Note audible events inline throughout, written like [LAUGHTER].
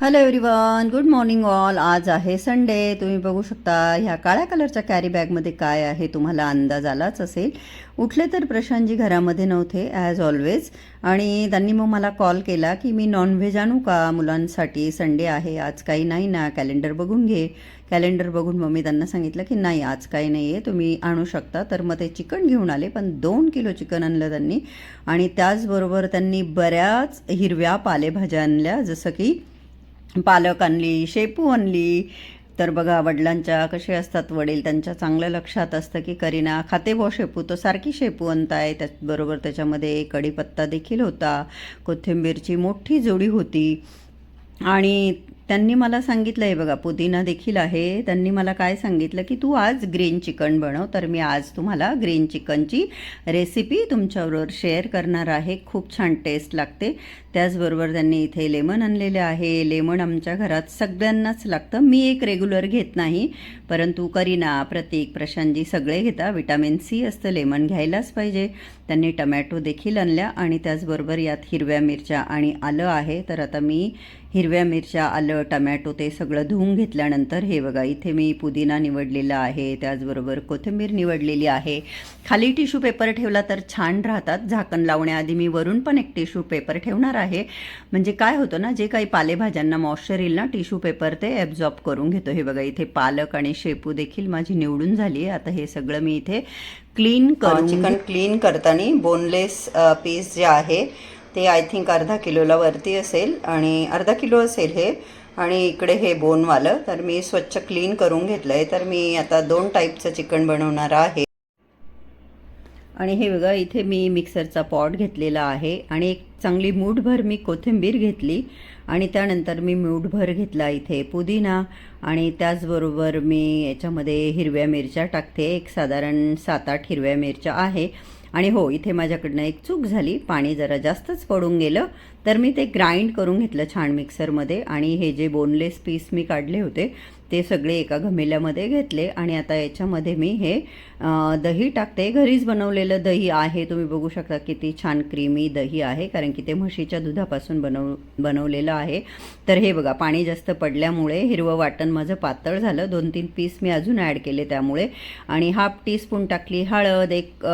Hello everyone good morning all आज आहे Sunday तुम्ही बघू शकता ह्या काळ्या कलरच्या कॅरी बॅगमध्ये काय आहे तुम्हाला अंदाज आलाच असेल. उठले तर प्रशांतजी घरामध्ये नव्हते ॲज ऑलवेज आणि त्यांनी मग मला कॉल केला की मी नॉनव्हेज आणू का मुलांसाठी? संडे आहे आज काही नाही ना कॅलेंडर बघून घे. कॅलेंडर बघून मग मी त्यांना सांगितलं की नाही आज काही नाही आहे तुम्ही आणू शकता. तर मग ते चिकन घेऊन आले पण दोन किलो चिकन आणलं त्यांनी. आणि त्याचबरोबर त्यांनी बऱ्याच हिरव्या पालेभाज्या आणल्या जसं की पालक आणली शेपू आणली. तर बघा वडिलांच्या कसे असतात वडील त्यांच्या चांगलं लक्षात असतं की करीना खाते बो शेपू तो सारखी शेपू आणताय. त्याचबरोबर त्याच्यामध्ये कढीपत्ता देखील होता. कोथिंबीरची मोठी जोडी होती. आणि त्यांनी मला सांगितलं आहे बघा पुदिना देखील आहे. त्यांनी मला काय सांगितलं की तू आज ग्रीन चिकन बनव तर मी आज तुम्हाला ग्रीन चिकनची रेसिपी तुमच्याबरोबर शेअर करणार आहे. खूप छान टेस्ट लागते. त्याचबरोबर त्यांनी इथे लेमन आणलेले आहे. लेमन आमच्या घरात सगळ्यांनाच लागतं. मी एक रेग्युलर घेत नाही परंतु करीना प्रतीक प्रशांतजी सगळे घेता विटॅमिन सी असतं. लेमन घ्यायलाच पाहिजे. त्यांनी टमॅटो देखील आणल्या आणि त्याचबरोबर यात हिरव्या मिरच्या आणि आलं आहे. तर आता मी हिरव्या मिरच्या आलं टमॅटो ते सगळं धुवून घेतल्यानंतर हे बघा इथे मी पुदिना निवडलेला आहे त्याचबरोबर कोथिंबीर निवडलेली आहे. खाली टिश्यू पेपर ठेवला तर छान राहतात. झाकण लावण्याआधी मी वरून पण एक टिश्यू पेपर ठेवणार आहे. म्हणजे काय होतं ना जे काही पालेभाज्यांना मॉइश्चर येईल ना टिश्यू पेपर ते ॲब्झॉर्ब करून घेतो. हे बघा इथे पालक आणि शेपू देखील माझी निवडून झाली आहे. आता हे सगळं मी इथे क्लीन करून चिकन क्लीन करताना बोनलेस पीस जे आहे ते आय थिंक अर्धा किलोला वरती असेल आणि अर्धा किलो असेल हे. आणि इकडे हे बोनवालं. तर मी स्वच्छ क्लीन करून घेतलं आहे तर मी आता दोन टाईपचं चिकन बनवणार आहे. आणि हे बघा इथे मी मिक्सरचा पॉट घेतलेला आहे. आणि एक चांगली मूठभर मी कोथिंबीर घेतली. आणि त्यानंतर मी मूठभर घेतला इथे पुदिना. आणि त्याचबरोबर मी याच्यामध्ये हिरव्या मिरच्या टाकते. एक साधारण सात आठ हिरव्या मिरच्या आहे. आणि हो इथे माझ्याकडनं एक चूक झाली. पाणी जरा जास्तच पडून गेलं. तर मी ते ग्राइंड करून घेतलं छान मिक्सरमध्ये. आणि हे जे बोनलेस पीस मी काढले होते ते सगळे एका घमेल्यामध्ये घेतले आणि आता याच्यामध्ये मी हे दही टाकते. घरीच बनवलेलं दही आहे. तुम्ही बघू शकता किती छान क्रीमी दही आहे कारण की ते म्हशीच्या दुधापासून बनव बनवलेलं आहे. तर हे बघा पाणी जास्त पडल्यामुळे हिरवं वाटण माझं पातळ झालं. दोन तीन पीस मी अजून ॲड केले त्यामुळे. आणि हाफ टीस्पून टाकली हळद एक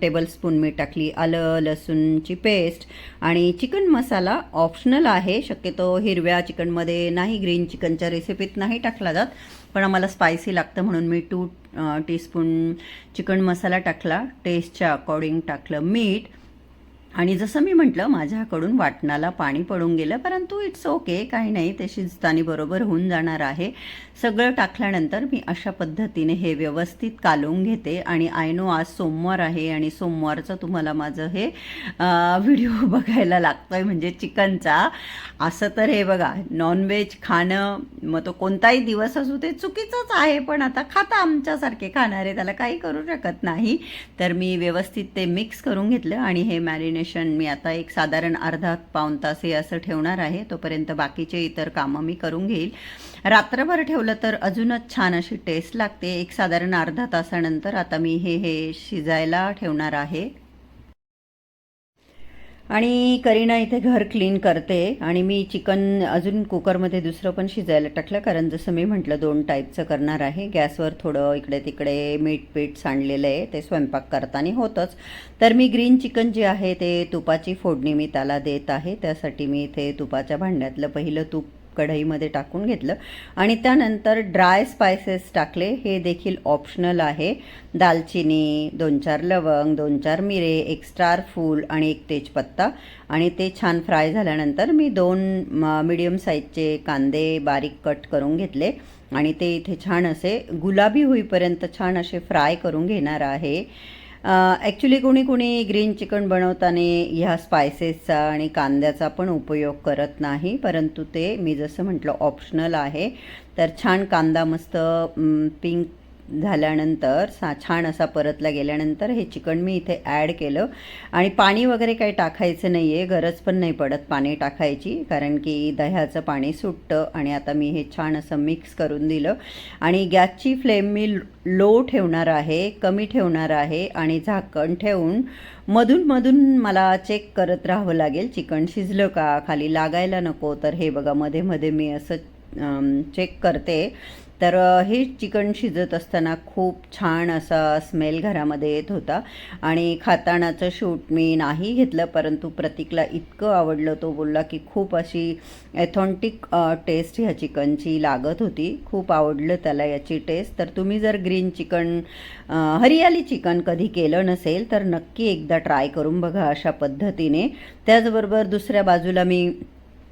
टेबलस्पून मी टाकली आलं लसूणची पेस्ट आणि चिकन मसाला ऑप्शनल आहे. शक्यतो हिरव्या चिकनमध्ये नाही ग्रीन चिकनच्या रेसिपीत नाही टाकला जात पण आम्हाला स्पायसी लागतं म्हणून मी टू टीस्पून चिकन मसाला टाकला. टेस्टच्या अकॉर्डिंग टाकलं. मीठ आणि जसं मी म्हटलं माझ्याकडून वाटणाला पाणी पडून गेलं परंतु इट्स ओके काही नाही ते शिजतानी बरोबर होऊन जाणार आहे. सगळं टाकल्यानंतर मी अशा पद्धतीने हे व्यवस्थित कालवून घेते आणि आय नो आज सोमवार आहे आणि सोमवारचं तुम्हाला माझं हे व्हिडिओ [LAUGHS] बघायला लागतो आहे म्हणजे चिकनचा. असं तर हे बघा नॉनव्हेज खाणं मग तो कोणताही दिवस असू ते चुकीचंच आहे पण आता खाता आमच्यासारखे खाणारे त्याला काही करू शकत नाही. तर मी व्यवस्थित ते मिक्स करून घेतलं आणि हे मॅरिनेशन मी आता एक साधारण अर्धा पाऊण तास हे असं ठेवणार आहे तोपर्यंत बाकीचे इतर कामं मी करून घेईल. रात्रभर ठेवलं तर अजूनच छान अशी टेस्ट लागते. एक साधारण अर्धा तासानंतर आता मी हे हे शिजायला ठेवणार आहे. आणि करीना इथे घर क्लीन करते आणि मी चिकन अजून कुकरमध्ये दुसरं पण शिजायला टाकलं कारण जसं मी म्हटलं दोन टाईपचं करणार आहे. गॅसवर थोडं इकडे तिकडे मीठ पीठ सांडलेलं आहे ते स्वयंपाक करताना होतंच. तर मी ग्रीन चिकन जे आहे ते तुपाची फोडणी मी त्याला देत आहे. त्यासाठी मी इथे तुपाच्या भांड्यातलं पहिलं तूप कढईमध्ये टाकून घेतलं. आणि त्यानंतर ड्राय स्पायसेस टाकले. हे देखील ऑप्शनल आहे. दालचिनी दोन चार लवंग दोन चार मिरे एक स्टार फूल आणि एक तेजपत्ता. आणि ते छान फ्राय झाल्यानंतर मी दोन मिडियम साईजचे कांदे बारीक कट करून घेतले. आणि ते इथे छान असे गुलाबी होईपर्यंत छान असे फ्राय करून घेणार आहे. ॲक्च्युली कोणी कोणी ग्रीन चिकन बनवताना ह्या स्पायसेसचा आणि कांद्याचा पण उपयोग करत नाही परंतु ते मी जसं म्हटलं ऑप्शनल आहे. तर छान कांदा मस्त पिंक झाल्यानंतर सा छान असा परतला गेल्यानंतर हे चिकन मी इथे ॲड केलं. आणि पाणी वगैरे काही टाकायचं नाही आहे गरज पण नाही पडत पाणी टाकायची कारण की दह्याचं पाणी सुटतं आणि आता मी हे छान असं मिक्स करून दिलं. आणि गॅसची फ्लेम मी लो ठेवणार आहे कमी ठेवणार आहे आणि झाकण ठेवून मधून मधून मला चेक करत राहावं लागेल. चिकन शिजलं का खाली लागायला नको तर हे बघा मध्ये मध्ये मी असं चेक करते. तर हे चिकन शिजत असताना खूप छान असा स्मेल घरामध्ये येत होता. आणि खातानाचं शूट मी नाही घेतलं परंतु प्रतीकला इतकं आवडलं तो बोलला की खूप अशी ॲथॉन्टिक टेस्ट ह्या चिकनची लागत होती. खूप आवडलं त्याला याची टेस्ट तर तुम्ही जर ग्रीन चिकन हरियाली चिकन कधी केलं नसेल तर नक्की एकदा ट्राय करून बघा अशा पद्धतीने. त्याचबरोबर दुसऱ्या बाजूला मी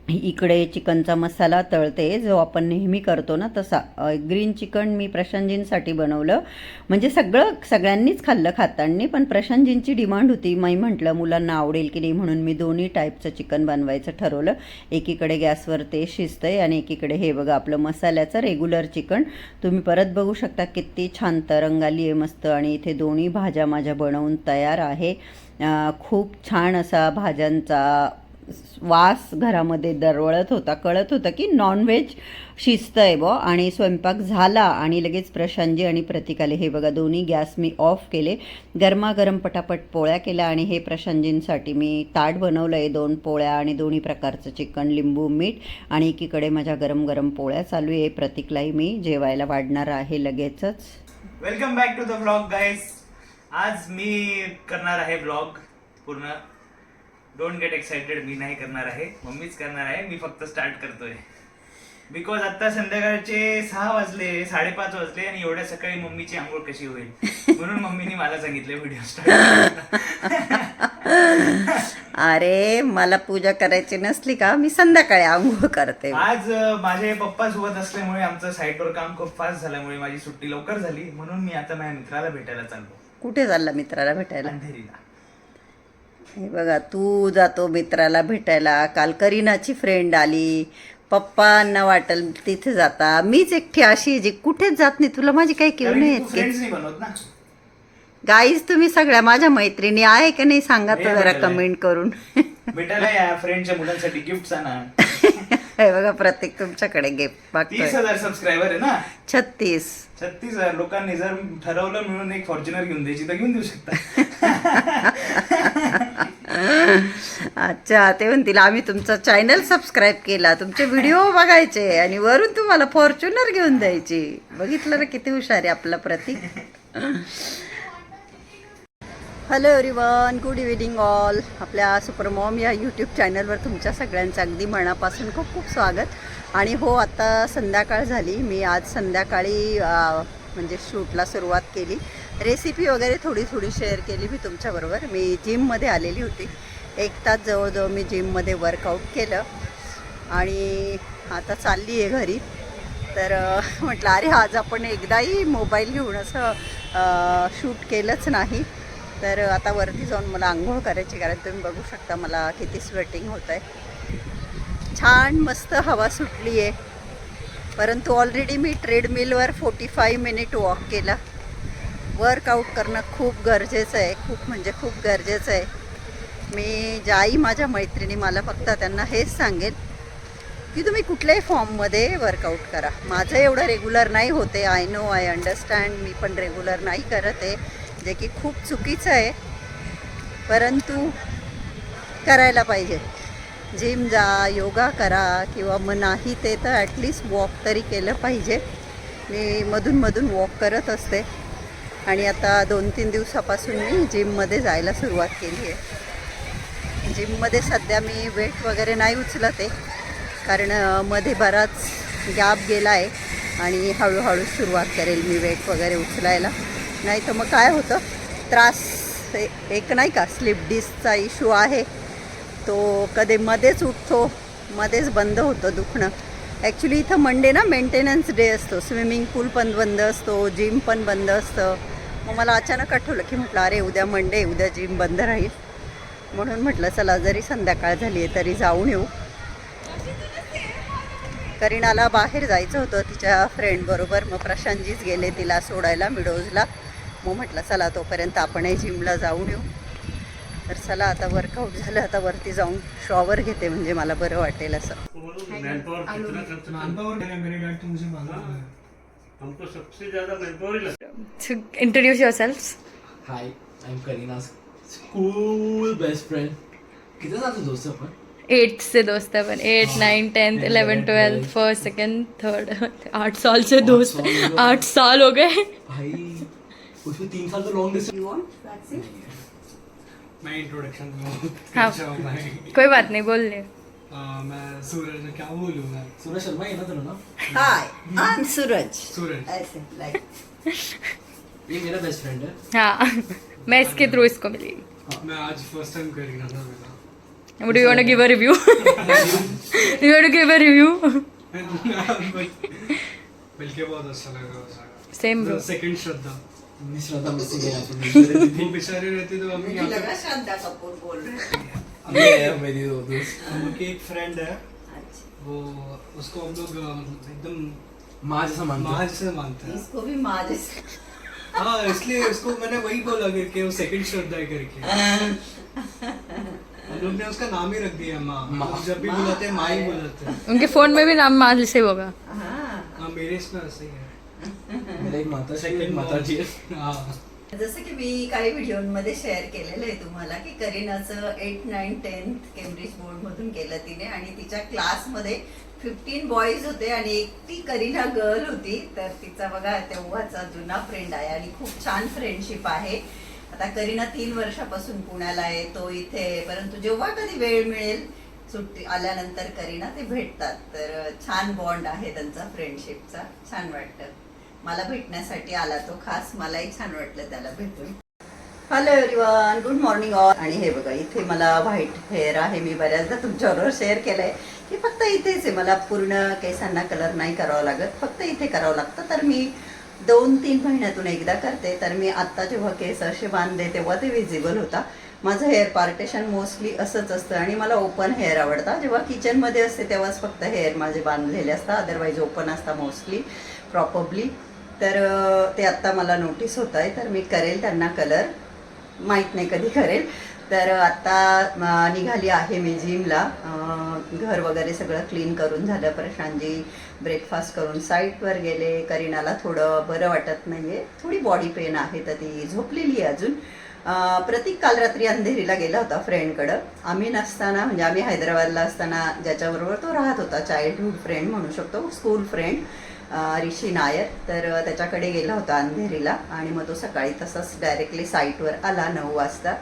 इकडे चिकनचा मसाला तळते जो आपण नेहमी करतो ना तसा. ग्रीन चिकन मी प्रशांतजींसाठी बनवलं. म्हणजे सगळं सगळ्यांनीच खाल्लं खातांनी पण प्रशांतजींची डिमांड होती. मी म्हटलं मुलांना आवडेल की नाही? म्हणून मी दोन्ही टाईपचं चिकन बनवायचं ठरवलं. एकीकडे गॅसवर ते शिजतंय आणि एकीकडे हे बघा आपलं मसाल्याचं रेग्युलर चिकन. तुम्ही परत बघू शकता किती छान तरंग आली आहे मस्त आणि इथे दोन्ही भाज्या माझ्या बनवून तयार आहे. खूप छान असा भाज्यांचा वास घरामध्ये दरवळत होता कळत होतं की नॉनव्हेज शिजतंय ब आणि स्वयंपाक झाला आणि लगेच प्रशांतजी आणि प्रतिकाले हे बघा दोन्ही गॅस मी ऑफ केले. गरमागरम पटापट पोळ्या केल्या आणि हे प्रशांतजींसाठी मी ताट बनवलं आहे दोन पोळ्या आणि दोन्ही प्रकारचं चिकन लिंबू मीठ आणि एकीकडे माझ्या गरम गरम पोळ्या चालू आहे. प्रतीकलाही मी जेवायला वाढणार आहे लगेचच. Welcome back to the blog guys आज मी करणार आहे ब्लॉग पूर्ण. डोंट गेट एक्साइटेड मी नाही करणार आहे. मम्मीच करणार आहे. मी फक्त स्टार्ट करतोय. बिकॉज आता संध्याकाळचे सहा वाजले साडेपाच वाजले आणि एवढ्या सकाळी मम्मीची आंघोळ कशी होईल? [LAUGHS] म्हणून मम्मीने मला सांगितले व्हिडिओ स्टार्ट [LAUGHS] अरे मला पूजा करायची नसली का? मी संध्याकाळी आंघोळ करते. आज माझे पप्पा सोबत असल्यामुळे आमचं साईटवर काम खूप फास्ट झाल्यामुळे माझी सुट्टी लवकर झाली. म्हणून मी आता माझ्या मित्राला भेटायला चाललो. कुठे चालला मित्राला भेटायला? अंधेरीला. हे बघा तू जातो मित्राला भेटायला. काल करीनाची फ्रेंड आली. पप्पांना वाटेल तिथे जाता. मीच एकटी अशी जी कुठेच जात नाही. तुला माझी काही किव नाही येत गाईज तुम्ही सगळ्या माझ्या मैत्रिणी आहे का नाही सांगा तर जरा. कमेंट करून. फ्रेंडच्या मुलांसाठी गिफ्ट [LAUGHS] हे बघा प्रत्येक तुमच्याकडे गिफ्ट मागतोय. सबस्क्रायबर आहे ना? छत्तीस. छत्तीस हजार. लोकांनी जर ठरवलं मिळून एक फॉर्च्युनर घेऊन द्यायची तर घेऊन देऊ शकता. [LAUGHS] [LAUGHS] अच्छा ते म्हणतील आम्ही तुमचा चॅनल सबस्क्राईब केला. तुमचे व्हिडिओ बघायचे आणि वरून तुम्हाला फॉर्च्युनर घेऊन द्यायची. बघितलं ना किती हुशार आहे आपला Pratik. Hello everyone good evening all आपल्या सुपरमॉम या यूट्यूब चॅनलवर तुमच्या सगळ्यांचं अगदी मनापासून खूप खूप स्वागत. आणि हो आता संध्याकाळ झाली. मी आज संध्याकाळी म्हणजे शूटला सुरुवात केली. रेसिपी वगैरे थोडी थोडी शेअर केली मी तुमच्याबरोबर. मी जिममध्ये आलेली होती. एक तास जवळजवळ मी जिममध्ये वर्कआउट केलं. आणि आता चालली आहे घरी. तर म्हटलं अरे आज आपण एकदाही मोबाईल घेऊन असं शूट केलंच नाही. तर आता वरती जाऊन मला आंघोळ करायची कारण तुम्ही बघू शकता मला किती स्वेटिंग होत आहे छान मस्त हवा सुटली आहे परंतु ऑलरेडी मी ट्रेडमिलवर फोर्टी फाय मिनिट वॉक केला. वर्कआउट करणं खूप गरजेचं आहे. खूप म्हणजे खूप गरजेचं आहे. मी ज्याही माझ्या मैत्रिणी मला फक्त त्यांना हेच सांगेल की तुम्ही कुठल्याही फॉर्ममध्ये वर्कआउट करा. माझं एवढं रेग्युलर नाही होते. आय नो आय अंडरस्टँड मी पण रेग्युलर नाही करत आहे. जे की खूप चुकीचं आहे. परंतु करायला पाहिजे. जिम जा योगा करा किंवा मग नाही ते तर ॲटलिस्ट वॉक तरी केलं पाहिजे. मी मधून वॉक करत असते. आणि आता दोन तीन दिवसापासून मी जिममध्ये जायला सुरुवात केली आहे. जिममध्ये सध्या मी वेट वगैरे नाही उचलत आहे कारण मध्ये बराच गॅप गेला आहे आणि हळूहळू सुरुवात करेल मी वेट वगैरे उचलायला. नाही तर मग काय होतं त्रास एक नाही का स्लिप डिस्कचा इशू आहे. तो कधी मध्येच उठतो मध्येच बंद होतं दुखणं. ॲक्च्युली इथं मंडे ना मेंटेनन्स डे असतो. स्विमिंग पूल पण बंद असतो जिम पण बंद असतं. मग मला अचानक आठवलं की म्हटलं अरे उद्या मंडे उद्या जिम बंद राहील. म्हणून म्हटलं चला जरी संध्याकाळ झाली आहे तरी जाऊन येऊ. करीनाला बाहेर जायचं होतं तिच्या फ्रेंड बरोबर. मग प्रशांतजीच गेले तिला सोडायला मिडोजला. मग म्हटलं चला तोपर्यंत आपणही जिमला जाऊन येऊ. तर चला आता वर्कआउट झालं आता वरती जाऊन शॉवर घेते म्हणजे मला बरं वाटेल असं. हमको सबसे ज़्यादा ही। लगता So introduce yourselves. Hi, I'm Karina's school best friend. कितने साल से दोस्त हैं अपन? एट्थ से दोस्त है अपन. Eight nine tenth eleven twelfth first second third आठ साल से दोस्त. हो। आठ साल हो गए. भाई उसमें तीन साल तो लॉन्ग डिस्टेंस मैं इंट्रोडक्शन दूँ हाँ। अच्छा [LAUGHS] हूँ कोई बात नहीं बोल ले आ, मैं सूरज क्या बोलूँ मैं सूरज शर्मा है ना तेरा ना hi I am Suraj Suraj ऐसे लाईक ये मेरा बेस्ट फ्रेंड है हाँ मैं इसके थ्रू इसको मिली मैं आज फर्स्ट टाइम करी ना मेरा Would you want to give a review? [LAUGHS] you want to give a review? मिलके बहुत अच्छा लगा Same bro. सेकंड श्रद्धा मेरी श्रद्धा मुझसे गया वो बेचारे रहते तो यहाँ पे श्रद्धा कपूर बोल रहे ये [LAUGHS] है मेरी दो दोस्त। हम लोग की एक फ्रेंड है। वो उसको हम लोग मतलब एकदम माँ जैसा मानते माँ हैं से मानते हैं। इसको भी माँ जैसे। हाँ इसलिए उसको मैंने वही बोला वो सेकंड श्रद्धा है करके। [LAUGHS] हम लोग ने उसका नाम ही रख दिया माँ। माँ। जब भी बुलाते हैं माँ ही बुलाते हैं। उनके फ़ोन में भी नाम माल से होगा। हाँ मेरे इसमें ऐसा ही है। मेरा एक माता एक माता जी हाँ। जसं की मी काही व्हिडिओमध्ये शेअर केलेलं आहे तुम्हाला की करीनाचं एट नाईन टेन्थ केम्ब्रिज बोर्डमधून केलं तिने आणि तिच्या क्लासमध्ये फिफ्टीन बॉईज होते आणि एकटी करीना गर्ल होती. तर तिचा बघा तेव्हाचा जुना फ्रेंड आहे आणि खूप छान फ्रेंडशिप आहे. आता करीना तीन वर्षापासून पुण्याला आहे तो इथे परंतु जेव्हा कधी वेळ मिळेल सुट्टी आल्यानंतर करीना ते भेटतात. तर छान बॉन्ड आहे त्यांचा फ्रेंडशिपचा छान वाटतं. मला भेटण्यासाठी आला तो. खास मलाही छान वाटलं त्याला भेटून. Hello everyone good morning all आणि हे बघा इथे मला व्हाईट हेअर आहे. मी बऱ्याचदा तुमच्याबरोबर शेअर केलंय की फक्त इथेच आहे. मला पूर्ण केसांना कलर नाही करावा लागत. फक्त इथे करावं लागतं. तर मी दोन तीन महिन्यातून एकदा करते. तर मी आत्ता जेव्हा केस असे बांधले तेव्हा ते विजिबल होता. माझं हेअर पार्टेशन मोस्टली असंच असतं आणि मला ओपन हेअर आवडतं. जेव्हा किचनमध्ये असते तेव्हाच फक्त हेअर माझे बांधलेले असतात. अदरवाईज ओपन असतात मोस्टली प्रॉपरली तर ते आत्ता मला नोटीस होत आहे तर मी करेल त्यांना कलर माहीत नाही कधी करेल. तर आत्ता निघाली आहे मी जिमला घर वगैरे सगळं क्लीन करून झालं. प्रशांतजी ब्रेकफास्ट करून साईटवर गेले. करीनाला थोडं बरं वाटत नाही आहे थोडी बॉडी पेन आहे तर ती झोपलेली आहे अजून. प्रतीक काल रात्री अंधेरीला गेला होता फ्रेंडकडं आम्ही नसताना म्हणजे आम्ही हैदराबादला असताना ज्याच्याबरोबर तो राहत होता. चाइल्डहूड फ्रेंड म्हणू शकतो. School friend Rishi Nair. तर त्याच्याकडे गेला होता अंधेरीला आणि मग तो सकाळी तसाच डायरेक्टली साईटवर आला नऊ वाजता.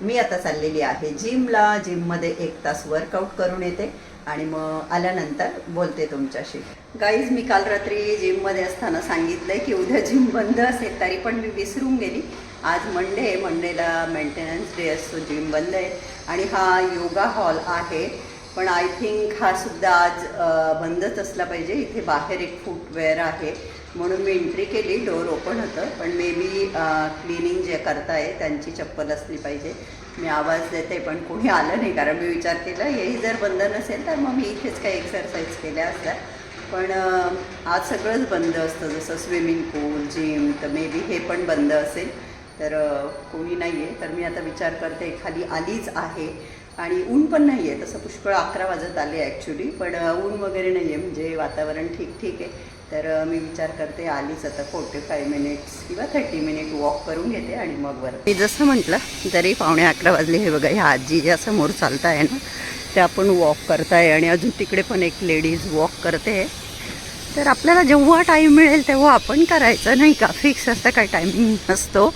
मी आता चाललेली आहे जिमला. जिममध्ये एक तास वर्कआउट करून येते आणि मग आल्यानंतर बोलते तुमच्याशी. गाईज मी काल रात्री जिममध्ये असताना सांगितलंय की उद्या जिम बंद असेल तरी पण मी विसरून गेली. आज मंडे आहे. मंडेला मेंटेनन्स डे असतो. जिम बंद आहे. आणि हा योगा हॉल आहे. पण आय थिंक हा सुद्धा आज बंदच असला पाहिजे. इथे बाहेर एक फुटवेअर आहे. म्हणून मी एंट्री केली. डोर ओपन होतं. पण मे बी क्लिनिंग जे करताय त्यांची चप्पल असली पाहिजे. मी आवाज देते पण कोणी आलं नाही. कारण मी विचार केला हेही जर बंद नसेल तर मग मी इथेच काही एक्सरसाइज केल्या असल्या पण आज सगळंच बंद असतं. जसं स्विमिंग पूल जिम तर मे बी हे पण बंद असेल. तर कोणी नाही आहे तर मी आता विचार करते खाली आलीच आहे. आणि ऊन पण नाही आहे तसं पुष्कळ अकरा वाजत आले ॲक्च्युली पण ऊन वगैरे नाही आहे म्हणजे वातावरण ठीक ठीक आहे. तर मी विचार करते आलीच आता फोर्टी फाय मिनिट्स किंवा थर्टी मिनिट वॉक करून घेते आणि मग वर मी जसं म्हटलं तरी पावणे अकरा वाजले हे बघा ह्या आजी ज्या समोर चालताय ना त्या आपण वॉक करताय आणि अजून तिकडे पण एक लेडीज वॉक करते. तर आपल्याला जेव्हा टाईम मिळेल तेव्हा आपण करायचं नाही का? फिक्स असतं काय टायमिंग नसतो.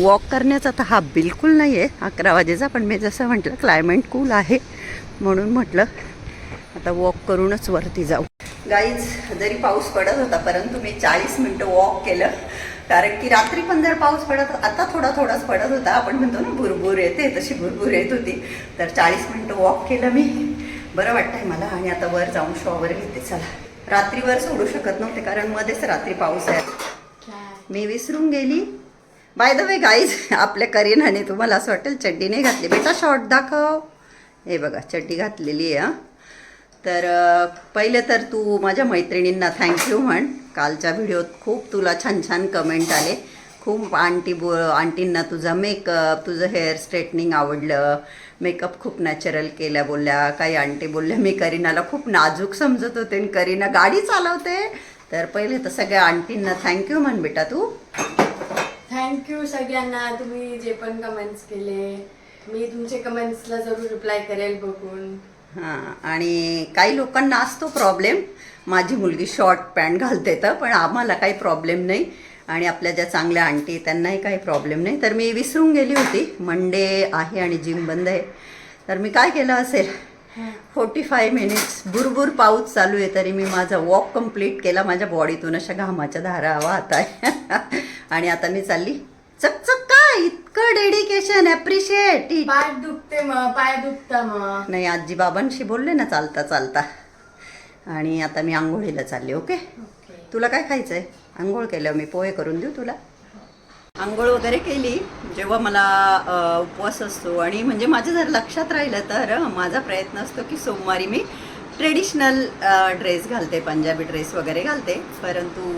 वॉक करण्याचा तर हा बिलकुल नाही आहे अकरा वाजेचा पण मी जसं म्हटलं क्लायमेट कूल आहे म्हणून म्हटलं आता वॉक करूनच वरती जाऊ. गाईज जरी पाऊस पडत होता परंतु मी चाळीस मिनटं वॉक केलं. कारण की रात्री पण जर पाऊस पडत आता थोडा थोडाच पडत होता. आपण म्हणतो ना भुरभुर येते तशी भुरभुर येत होती. तर चाळीस मिनटं वॉक केलं मी. बरं वाटतंय मला. आणि आता वर जाऊन शॉवर घेते. चला. रात्री वर सोडू शकत नव्हते कारण मध्येच रात्री पाऊस आहे. मी विसरून गेली. बाय द वे गाईज आपल्या करीनाने तुम्हाला असं वाटेल चड्डी नाही घातली. बेटा शॉर्ट दाखव. हे बघा चड्डी घातलेली आहे हां. तर पहिले तर तू माझ्या मैत्रिणींना थँक्यू म्हण. कालच्या व्हिडिओत खूप तुला छान छान कमेंट आले. खूप आंटी बो आंटींना तुझा मेकअप तुझं हेअर स्ट्रेटनिंग आवडलं. मेकअप खूप नॅचरल केल्या बोलल्या. काही आंटी बोलल्या मी करीनाला खूप नाजूक समजत होते आणि करीना गाडी चालवते. तर पहिले तर सगळ्या आंटींना थँक्यू म्हण बेटा तू. थँक्यू सगळ्यांना. तुम्ही जे पण कमेंट्स केले मी तुमचे कमेंट्सला जरूर रिप्लाय करेल बघून. हां आणि काही लोकांना असतो प्रॉब्लेम माझी मुलगी शॉर्ट पॅन्ट घालते तर पण आम्हाला काही प्रॉब्लेम नाही. आणि आपल्या ज्या चांगल्या आंटी त्यांनाही काही प्रॉब्लेम नाही. तर मी विसरून गेली होती. मंडे आहे आणि जिम बंद आहे. तर मी काय केलं असेल? फोर्टी फाय मिनिट्स बुरबुर पाऊस चालू आहे तरी मी माझा वॉक कंप्लीट केला माझ्या बॉडीतून अशा घामाच्या धारा वाहत आहे. [LAUGHS] आणि आता मी चालली. चकचक काय इतकं डेडिकेशन ॲप्रिशिएट पाय दुखते मग पाय दुखता मग नाही आजी बाबांशी बोलले ना चालता चालता. आणि आता मी आंघोळीला चालले ओके तुला काय खायचं आहे आंघोळ केलं मी पोहे करून देऊ तुला. आंघोळ वगैरे केली. जेव्हा मला उपवास असतो आणि म्हणजे माझं जर लक्षात राहिलं तर माझा प्रयत्न असतो की सोमवारी मी ट्रेडिशनल ड्रेस घालते पंजाबी ड्रेस वगैरे घालते. परंतु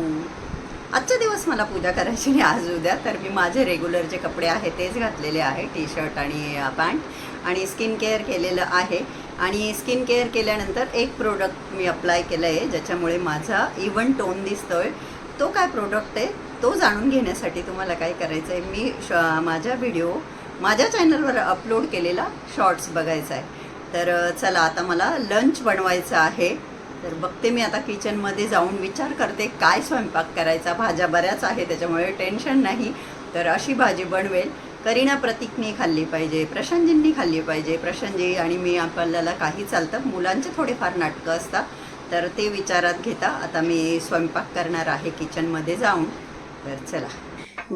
आजचा दिवस मला पूजा करायची नाही आज उद्या. तर मी माझे रेग्युलर जे कपडे आहे तेच घातलेले आहे. टी शर्ट आणि पॅन्ट आणि स्किन केअर केलेलं आहे. आणि स्किन केअर केल्यानंतर एक प्रोडक्ट मी अप्लाय केलं आहे ज्याच्यामुळे माझा इवन टोन दिसतोय. तो काय प्रोडक्ट आहे? तो जाणून घेण्यासाठी तुम्हाला काय करायचं आहे मी श माझा व्हिडिओ माझ्या चॅनलवर अपलोड केलेला शॉर्ट्स बघायचा आहे. तर चला आता मला लंच बनवायचं आहे. तर बघते मी आता किचनमध्ये जाऊन विचार करते काय स्वयंपाक करायचा? भाज्या बऱ्याच आहे त्याच्यामुळे टेन्शन नाही. तर अशी भाजी बनवेल. करीना प्रतीकनी खाल्ली पाहिजे प्रशांतजींनी खाल्ली पाहिजे. प्रशांतजी आणि मी आपल्याला काही चालतं. मुलांचे थोडेफार नाटकं असतात. तर ते विचारात घेता. आता मी स्वयंपाक करणार आहे किचनमध्ये जाऊन. बरं चला.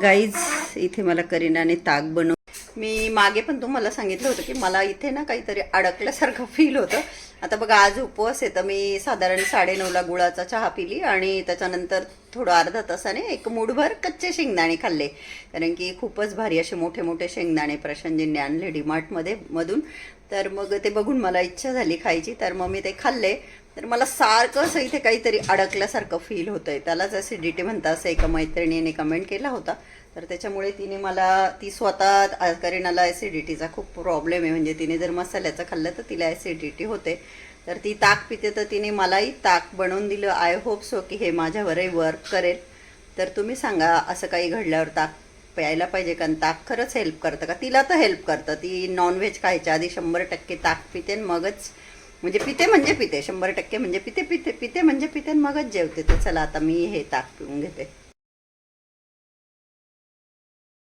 गाईज इथे मला करीनाने ताक बनव मी मागे पण तुम्हाला सांगितलं होतं की मला इथे ना काहीतरी अडकल्यासारखं फील होतं. आता बघा आज उपवास आहे तर मी साधारण साडेनऊला गुळाचा चहा पिली आणि त्याच्यानंतर थोडं अर्धा तासाने एक मूठभर कच्चे शेंगदाणे खाल्ले. कारण की खूपच भारी असे मोठे मोठे शेंगदाणे प्रशांतजींनी आणले डीमार्टमध्ये मधून. तर मग ते बघून मला इच्छा झाली खायची तर मग मी ते खाल्ले. तर मला सारखं असं इथे काहीतरी अडकल्यासारखं फील होतं आहे त्यालाच ॲसिडिटी म्हणता असं एका मैत्रिणीने कमेंट केला होता तर त्याच्यामुळे तिने मला ती स्वतः करीनाला ॲसिडिटीचा खूप प्रॉब्लेम आहे. म्हणजे तिने जर मसाल्याचं खाल्लं तर तिला ॲसिडिटी होते. तर ती ताक पिते तर तिने मलाही ताक बनवून दिलं. आय होप सो की हे माझ्यावरही वर्क करेल. तर तुम्ही सांगा असं काही घडल्यावर ताक प्यायला पाहिजे कारण ताक खरंच हेल्प करतं का? तिला तर हेल्प करतं. ती नॉनव्हेज खायच्या आधी शंभर टक्के ताक पिते आणि मगच म्हणजे पिते म्हणजे पिते शंभर टक्के म्हणजे पिते पिते पिते म्हणजे पिते मगच जेवते. तर चला आता मी हे ताक पिऊन घेते.